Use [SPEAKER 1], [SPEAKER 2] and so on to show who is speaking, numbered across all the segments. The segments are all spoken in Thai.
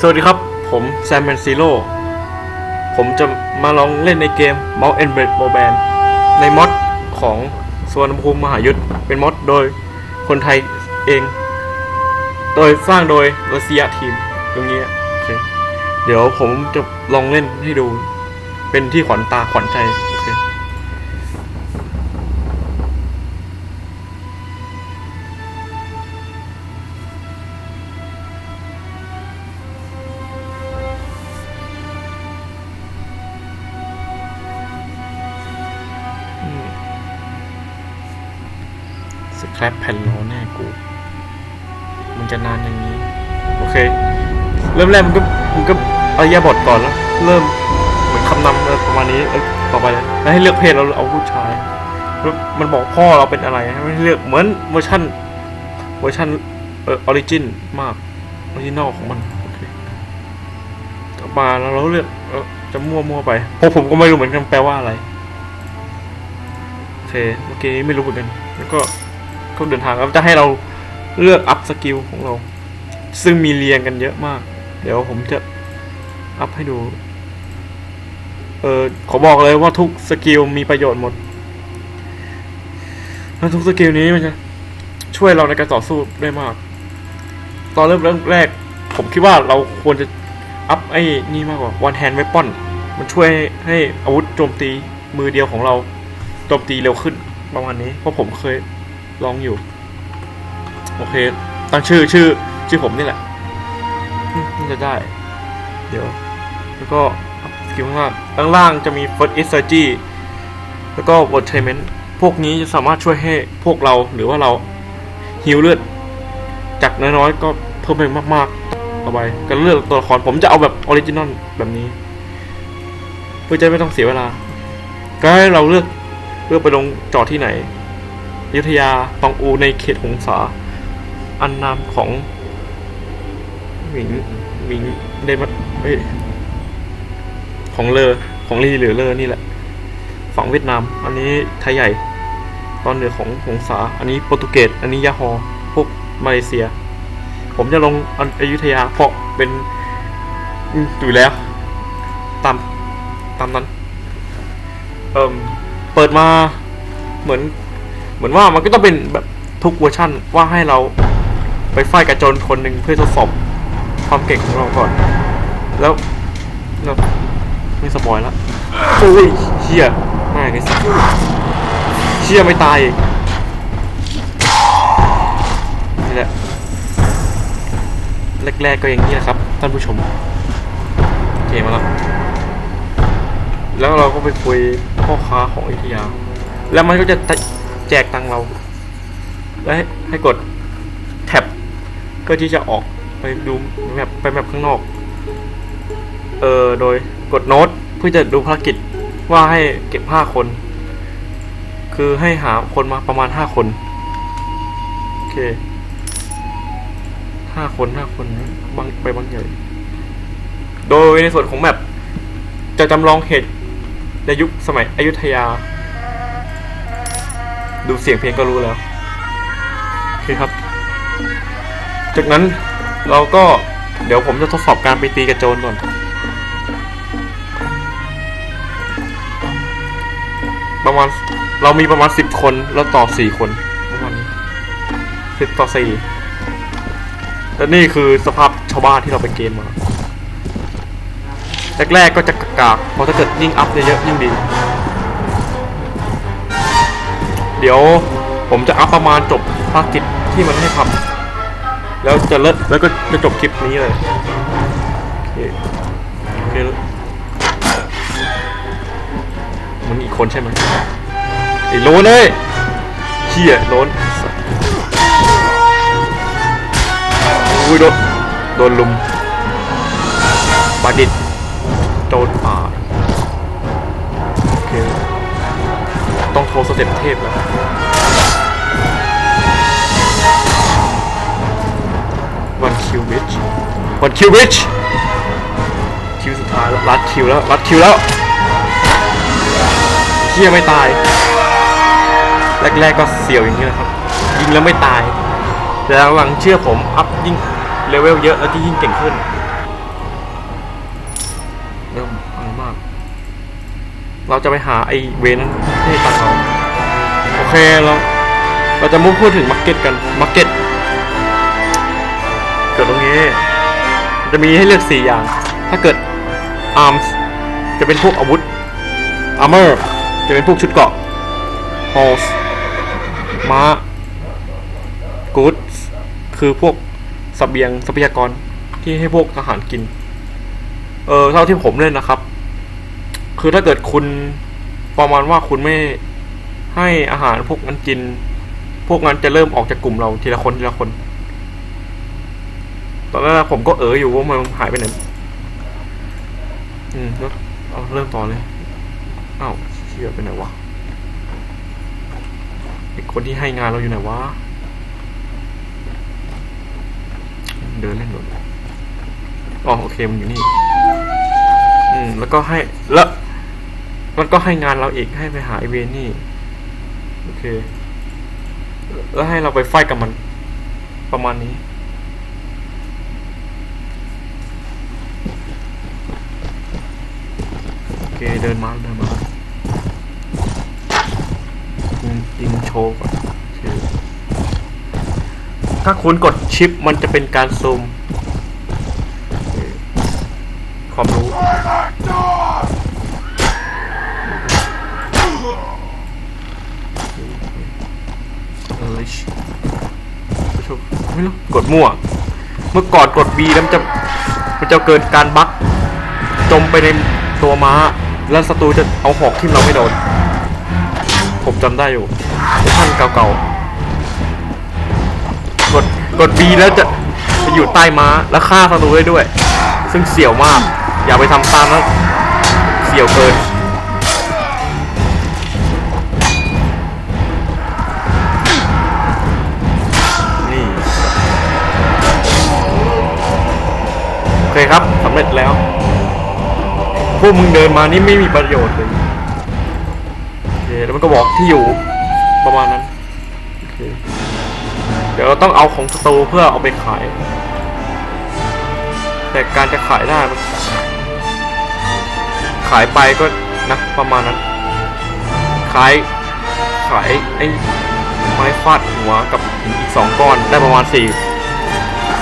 [SPEAKER 1] สวัสดีครับ ผมแซมแมนซีโร่ผมจะมาลองเล่นในเกม m o u s and Blade Bo Band ในมอดของสวนภูมิมหายุทธเป็นมอดโดยคนไทยเอง โดยสร้างโดยรัสเซียทีมตรงนี้โอเคเดี๋ยวผมจะลองเล่นให้ดู เป็นที่ขวัญตาขวัญใจ แครปแผ่นล้อแน่กู มันจะนานอย่างนี้ โอเค เริ่มแรกมันก็มันก็อริยบทก่อนแล้ว เริ่มเหมือนคำนำประมาณนี้เอ้ยต่อไปเลยแล้วให้เลือกเพศเราเอาผู้ชายแล้วมันบอกพ่อเราเป็นอะไรให้เลือกเหมือนเวอร์ชันเวอร์ชันเออออริจินมากออริจินอลของมันโอเคต่อมาแล้วเราเลือกเออจะมั่วมั่วไปเพราะผมก็ไม่รู้เหมือนกันแปลว่าอะไรโอเคเมื่อกี้ไม่รู้เหมือนกันแล้วก็ ก็เดินทางครับจะให้เราเลือกอัพสกิลของเรา ซึ่งมีเรียงกันเยอะมาก เดี๋ยวผมจะอัพให้ดู เออขอบอกเลยว่าทุกสกิลมีประโยชน์หมดแล้วทุกสกิลนี้มันจะช่วยเราในการต่อสู้ได้มาก ตอนเริ่มเริ่มแรก ผมคิดว่าเราควรจะอัพไอ้นี่มากกว่า one hand weapon มันช่วยให้อาวุธโจมตีมือเดียวของเราโจมตีเร็วขึ้นประมาณนี้เพราะผมเคย ลองอยู่ โอเค ตั้งชื่อชื่อ ชื่อผมนี่แหละอืมน่จะได้ เดี๋ยว แล้วก็สกิลข้างล่างข้างล่างจะมี first aid surgery แล้วก็ word treatment พวกนี้จะสามารถช่วยให้พวกเราหรือว่าเราฮิวเลือด จากน้อยๆ ก็เพิ่มไปมากๆต่อไปการเลือกตัวละครผมจะเอาแบบออริจินอลแบบนี้ เพื่อจะไม่ต้องเสียเวลา ก็ให้เราเลือกเลือกไปลงจอดที่ไหน ยุธยาตองอูในเขตหงสา อันนามของหมิงหมิงเดมัเฮ้ยของเลอของลีหรือเลอนี่แหละ ฝั่งเวียดนาม อันนี้ไทยใหญ่ ตอนเหนือของหงสา อันนี้โปรตุเกส อันนี้ยาฮอ พวกมาเลเซีย ผมจะลงอันอยุธยาเพราะเป็นอยู่แล้ว ตาม ตามนั้น เอ่มเปิดมาเหมือน เหมือนว่ามันก็ต้องเป็นแบบทุกเวอร์ชั่นว่าให้เราไปไฟกับโจรคนหนึ่งเพื่อทดสอบความเก่งของเราก่อน แล้วเราไม่สปอยแล้วโอ้ยเชี่ยไม่ไงสักเชี่ยไม่ตายอีกนี่แหละแรกๆก็อย่างนี้แหละครับท่านผู้ชมโอเคมาแล้วแล้วเราก็ไปคุยพ่อค้าของอยุธยา แล้วมันก็จะ แจกตังเราและให้ให้กดแท็บเพื่อที่จะออกไปดูแมปไปแมปข้างนอก เออโดยกดโน้ตเพื่อจะดูภารกิจว่าให้เก็บห้าคน คือให้หาคนมาประมาณห้าคนโอเคห้าคนห้าคนบางไปบางใหญ่ โดยในส่วนของแมปจะจำลองเหตุในยุคสมัยอยุธยา ดูเสียงเพลงก็รู้แล้ว โอเคครับ จากนั้นเราก็เดี๋ยวผมจะทดสอบการไปตีกระโจนก่อน ประมาณเรามีประมาณสิบคนแล้วต่อสี่คนประมาณนี้สิบต่อสี่และนี่คือสภาพชาวบ้านที่เราไปเกณฑ์มาแรกๆก็จะกากๆพอถ้าเกิดยิ่งอัพเยอะๆยิ่งดี เดี๋ยวผมจะอัพประมาณจบภารกิจที่มันให้ทำแล้วจะเลิกแล้วก็จะจบคลิปนี้เลยโอเคโอเคมันอีกคนใช่ไหมไอ้โลนเลยเชี่ยโลนอุ้ยโดนโดนลุมบาดิตโจรป่า ต้องโทรสเต็ปเทพแล้ววันคิววิชวันคิววิชคิวสุดท้ายแล้วรัดคิวแล้วรัดคิวแล้วเฮียไม่ตาย แรกๆก็เสียวอย่างนี้แหละครับ ยิงแล้วไม่ตายแต่หลังเชื่อผมอัพยิ่งเลเวลเยอะแล้วที่ยิ่งเก่งขึ้น เราจะไปหาไอเวนนั้นให้ตังเราโอเคเราเราจะมุ่งพูดถึงมาร์เก็ตกันมาร์เก็ตเกิดตรงนี้ จะมีให้เลือกสี่อย่าง ถ้าเกิด arms จะเป็นพวกอาวุธ armor จะเป็นพวกชุดเกราะ horse ม้า goods คือพวกสเสบียงทรัพยากรที่ให้พวกทหารกิน เออเท่าที่ผมเล่นนะครับ คือถ้าเกิดคุณประมาณว่าคุณไม่ให้อาหารพวกนั้นกิน พวกนั้นจะเริ่มออกจากกลุ่มเราทีละคนทีละคน ตอนแรกผมก็เอออยู่ว่ามันหายไปไหน อืมแล้วเอาเริ่มต่อเลยอ้าวเชี่ยไปไหนวะไอคนที่ให้งานเราอยู่ไหนวะ เดินเล่นหมดอ๋อโอเคมันอยู่นี่ อืม แล้วก็ให้ แล้ว มันก็ให้งานเราอีกให้ไปหาไอเวนนี่โอเค แล้วให้เราไปไฟกับมัน ประมาณนี้ โอเคเดินมาเดินมายิงโชว์ก่อนโอถ้าคุณกดชิปมันจะเป็นการซูมโอเคความรู้ ไม่รู้กดมั่ว เมื่อก่อนกด B แล้วมันจะมันจะเกิดการบั๊กจมไปในตัวม้า แล้วศัตรูจะเอาหอกทิ่มเราไม่โดน ผมจำได้อยู่ท่านเก่าๆ กดกด B แล้วจะจะอยู่ใต้ม้าแล้วฆ่าศัตรูได้ด้วย ซึ่งเสี่ยวมาก อย่าไปทำตามนะเสี่ยวเกิน เคครับสำเร็จแล้ว พวกมึงเดินมานี่ไม่มีประโยชน์เลยโอเคแล้วมันก็บอกที่อยู่ประมาณนั้นโอเคเดี๋ยวเราต้องเอาของสตูเพื่อเอาไปขาย แต่การจะขายได้มันขายไปก็นะประมาณนั้น ขายขายไอ้ไม้ฟาดหัวกับหินอีกสองก้อนได้ประมาณสี่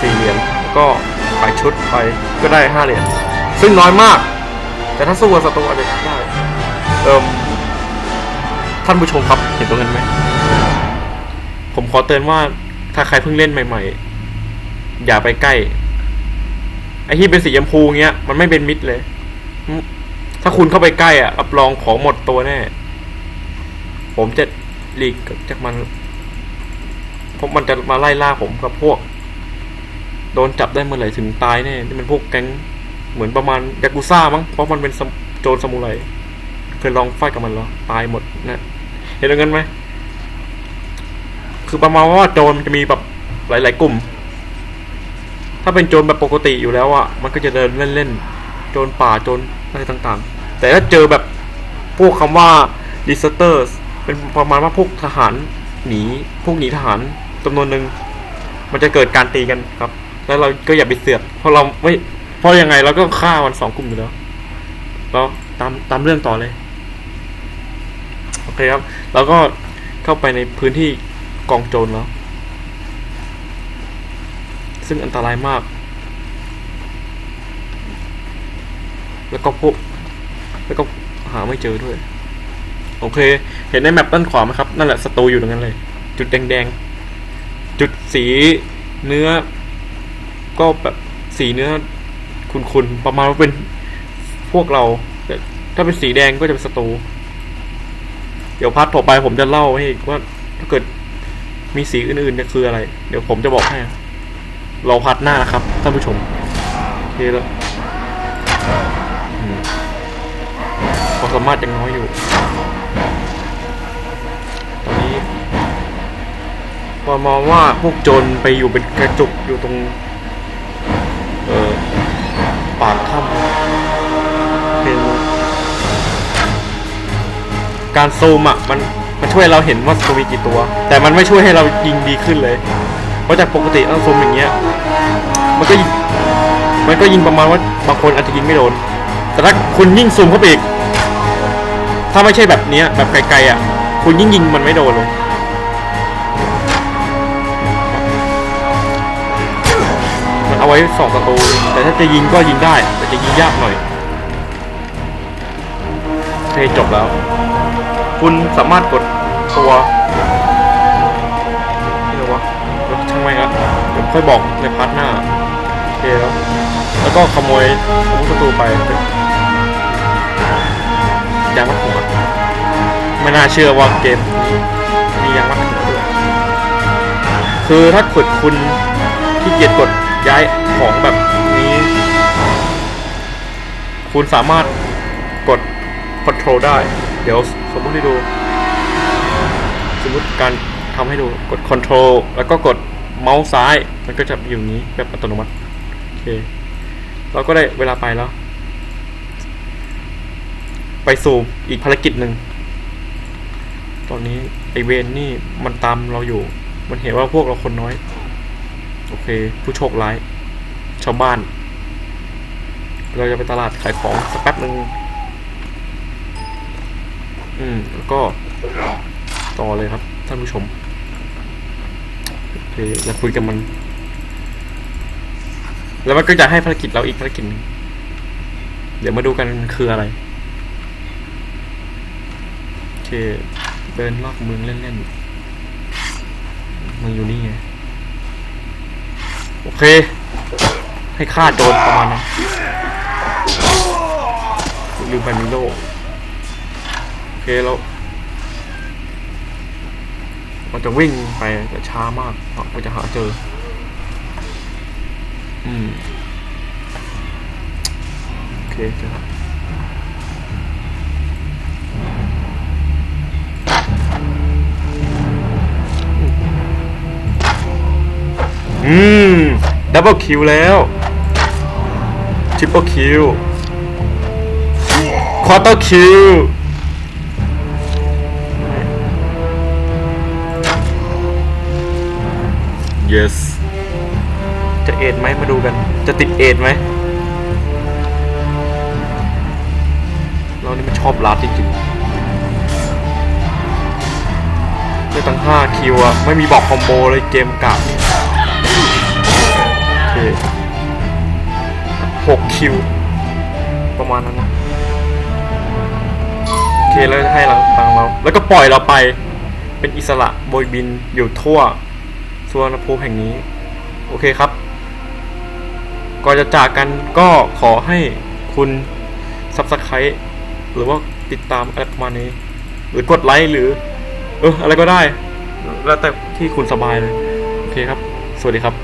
[SPEAKER 1] สี่เหรียญก็ ขายชุดไปก็ได้ห้าเหรียญซึ่งน้อยมาก แต่ถ้าสู้กับศัตรูอาจจะได้เอิมท่านผู้ชมครับเห็นตรงนั้นไหมผมขอเตือนว่าถ้าใครเพิ่งเล่นใหม่ ๆ อย่าไปใกล้ไอ้ที่เป็นสีชมพูเงี้ยมันไม่เป็นมิตรเลย ถ้าคุณเข้าไปใกล้อะรับรองของหมดตัวแน่ ผมจะหลีกจากมันเพราะมันจะมาไล่ล่าผมกับพวก โดนจับได้เมื่อไหร่ถึงตายแน่นี่มันพวกแก๊งเหมือนประมาณยากุซ่ามั้งเพราะมันเป็นโจรสมุไรเคยลองไฟกับมันแล้วตายหมดนะเห็นตรงนั้นไหมคือประมาณว่าโจรมันจะมีแบบหลาย ๆ กลุ่ม ถ้าเป็นโจรแบบปกติอยู่แล้วอะมันก็จะเดินเล่นๆโจรป่าโจรอะไรต่างๆ แต่ถ้าเจอแบบพวกคำว่า disasters เป็นประมาณว่าพวกทหารหนีพวกหนีทหารจำนวนหนึ่งมันจะเกิดการตีกันครับ แล้วเราก็อย่าไปเสือกเพราะเราไม่เพราะยังไงเราก็ฆ่ามันสองกลุ่มอยู่แล้วแล้วตามตามเรื่องต่อเลยโอเคครับแล้วก็เข้าไปในพื้นที่กองโจรแล้ว ซึ่งอันตรายมาก แล้วก็พบแล้วก็หาไม่เจอด้วย โอเค เห็นในแมปด้านขวาไหมครับ นั่นแหละศัตรูอยู่ตรงนั้นเลย จุดแดงๆ จุดสีเนื้อ ก็แบบสีเนื้อคุณๆประมาณว่าเป็นพวกเราแต่ถ้าเป็นสีแดงก็จะเป็นศัตรูเดี๋ยวพาร์ทต่อไปผมจะเล่าให้ว่าถ้าเกิดมีสีอื่นๆเนี่ยคืออะไร เดี๋ยวผมจะบอกให้เรอพาร์ทหน้านะครับท่านผู้ชมโอเคแล้วความสามารถยังน้อยอยู่ ตอนนี้พอมองว่าพวกโจรไปอยู่เป็นกระจุกอยู่ตรง ปากถ้ำเป็นการซูมอะมันมันช่วยเราเห็นว่าศัตรูมีกี่ตัว แต่มันไม่ช่วยให้เรายิงดีขึ้นเลยเพราะจากปกติเราซูมอย่างเงี้ย มันก็ยิงมันก็ยิงประมาณว่าบางคนอาจจะยิงไม่โดน แต่ถ้าคุณยิ่งซูมเข้าไปอีก ถ้าไม่ใช่แบบเนี้ยแบบไกลๆอะ คุณยิ่งยิงมันไม่โดนเลย เอาไว้สองประตูแต่ถ้าจะยิงก็ยิงได้ แต่จะยิงยากหน่อยโอเคจบแล้ว คุณสามารถกดตัวนี่หรอวะเดี๋ยวช่างไม่งละเดี๋ยวค่อยบอกในพาร์ทหน้าโอเคแล้วแล้วก็ขโมยอาวุธศัตรูไปยางมัดหัวไม่น่าเชื่อว่าเกมนี้มียางมัดหัวด้วยคือถ้าเกิดคุณขี้เกียจกด ย้ายของแบบนี้ คุณสามารถกด Control ได้ เดี๋ยวสมมติให้ดู สมมติการทำให้ดูกด Control แล้วก็กดเมาส์ซ้าย มันก็จะอยู่นี้แบบอัตโนมัติ โอเค เราก็ได้เวลาไปแล้ว ไปสู่อีกภารกิจหนึ่ง ตอนนี้ไอเวนนี่มันตามเราอยู่ มันเห็นว่าพวกเราคนน้อย อเค ผู้โชคร้าย ชาวบ้าน เราจะไปตลาดขายของสักแป๊บหนึ่งอืม แล้วก็ ต่อเลยครับ ท่านผู้ชม โอเคจะคุยกับมัน แล้วมันก็จะให้ภารกิจเราอีกภารกิจหนึ่งเดี๋ยวมาดูกันมันคืออะไร โอเค เดินรอบเมืองเล่นๆ มันอยู่นี่ไง โอเค ให้ฆ่าโจรประมาณนั้นลืมไปมิโลโอเคแล้วเราจะวิ่งไปแต่ช้ามากเราจะหาเจอ อืม โอเคเจอแล้วอื ดับเบิลคิวแล้วทริปเปิลคิวควอเตอร์คิว yes จะเอ็ดไหมมาดูกัน จะติดเอ็ดไหมเรานี่มันชอบลัดจริงๆได้ตั้ง5คิวอะไม่มีบอกคอมโบเลยเกมกากนี่ 6 คิว ประมาณนั้นนะโอเคแล้วให้เราตังเรา แล้วก็ปล่อยเราไป เป็นอิสระโบยบินอยู่ทั่วสวรรณภูมิแห่งนี้ โอเคครับ ก่อนจะจากกันก็ขอให้คุณซับสไครต์หรือว่าติดตามอะไรประมาณนี้ หรือกดไลค์หรือ เอออะไรก็ได้ แล้วแต่ที่คุณสบายเลย โอเคครับ สวัสดีครับ